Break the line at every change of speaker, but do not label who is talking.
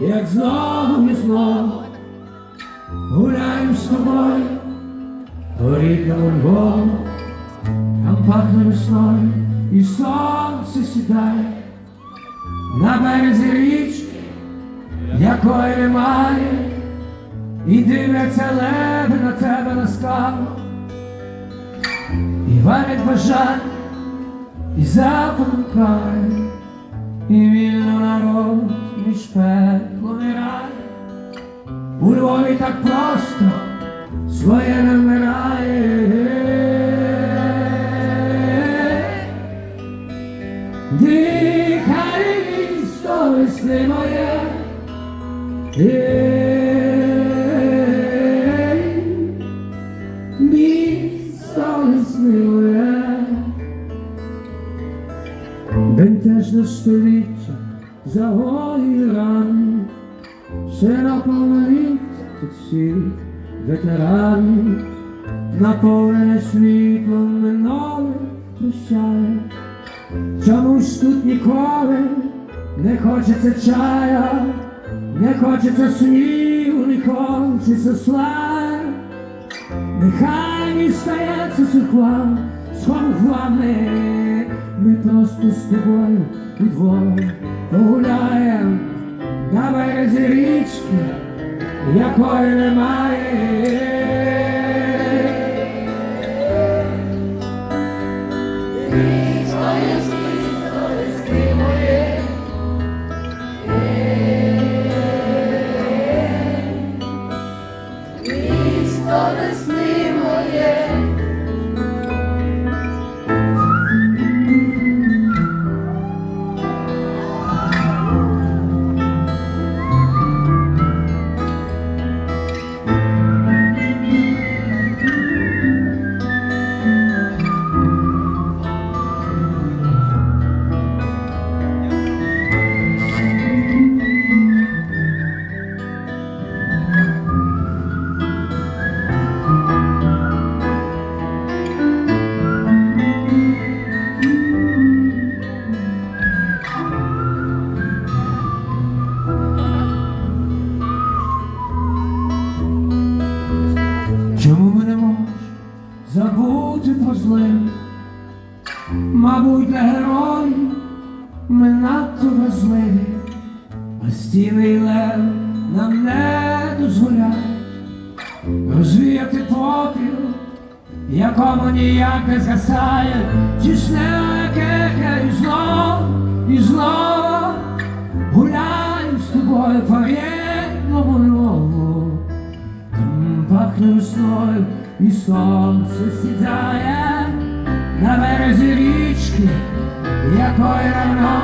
як знову і знову гуляю з тобою по рідному Львову, там пахне весною і сонце сідає на березі річки, якої немає, і дивляться леви на тебе ласкаво, і варять бажання, і запонукає, і вільно народ між пеклом і рай. У Львові так просто своє не вмирає. Дихай місто весни моє. Місто весни моє. Бентежне століття загоює ран, ще наповнить тут всі ветерани, наповнене світлом минуле прощає. Чомусь тут ніколи не хочеться чая, не хочеться снів, не хочеться слав. Нехай не стається сухла, сховами, ми просто з тобою удвоє погуляєм на березі річки, якої немає.
Місто
Чому ми не можемо забути про злим? Мабуть, для героїв ми надто важливі, а стіни лев нам не дозволяють розвіяти попіл, якому ніяк не згасає, тісне, яке я і знов, пахне весною і сонце сідає на березі річки, якої давно